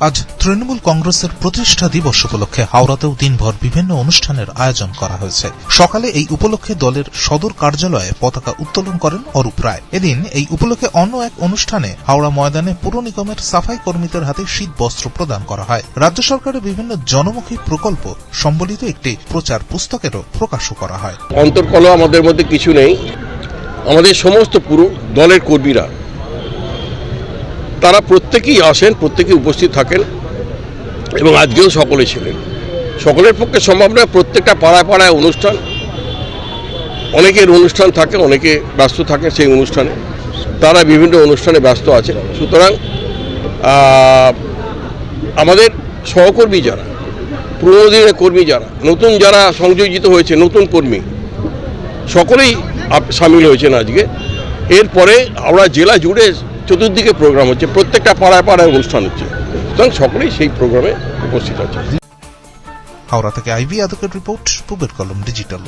আজ তৃণমূল কংগ্রেসের প্রতিষ্ঠা দিবস উপলক্ষে হাওড়াতেও দিনভর বিভিন্ন অনুষ্ঠানের আয়োজন করা হয়েছে। সকালে এই উপলক্ষে দলের সদর কার্যালয়ে পতাকা উত্তোলন করেন অরূপ রায়। এদিন এই উপলক্ষে অন্য এক অনুষ্ঠানে হাওড়া ময়দানে পুর নিগমের সাফাই কর্মীদের হাতে শীত বস্ত্র প্রদান করা হয়। রাজ্য সরকারের বিভিন্ন জনমুখী প্রকল্প সম্বলিত একটি প্রচার পুস্তকেরও প্রকাশও করা হয়। অন্তর্কল আমাদের মধ্যে কিছু নেই। আমাদের সমস্ত পুরো দলের কর্মীরা তারা প্রত্যেকেই আসেন, প্রত্যেকেই উপস্থিত থাকেন এবং আজকেও সকলে ছিলেন। সকলের পক্ষে সম্ভব নয়, প্রত্যেকটা পাড়ায় পাড়ায় অনুষ্ঠান। অনেকের অনুষ্ঠান থাকে, অনেকে ব্যস্ত থাকে সেই অনুষ্ঠানে। তারা বিভিন্ন অনুষ্ঠানে ব্যস্ত আছে সুতরাং আমাদের সহকর্মী যারা, পুরোনো দিনের কর্মী যারা, নতুন যারা সংযোজিত হয়েছে, নতুন কর্মী, সকলেই সামিল হয়েছেন আজকে। এরপরে আমরা জেলা জুড়ে চতুর্দিকে প্রোগ্রাম হচ্ছে, প্রত্যেকটা পাড়ায় পাড়ায় অনুষ্ঠান হচ্ছে। সুতরাং সকলেই সেই প্রোগ্রামে উপস্থিত আছে। হাওড়া থেকে আইভি আদকের রিপোর্ট পুবের কলম ডিজিটাল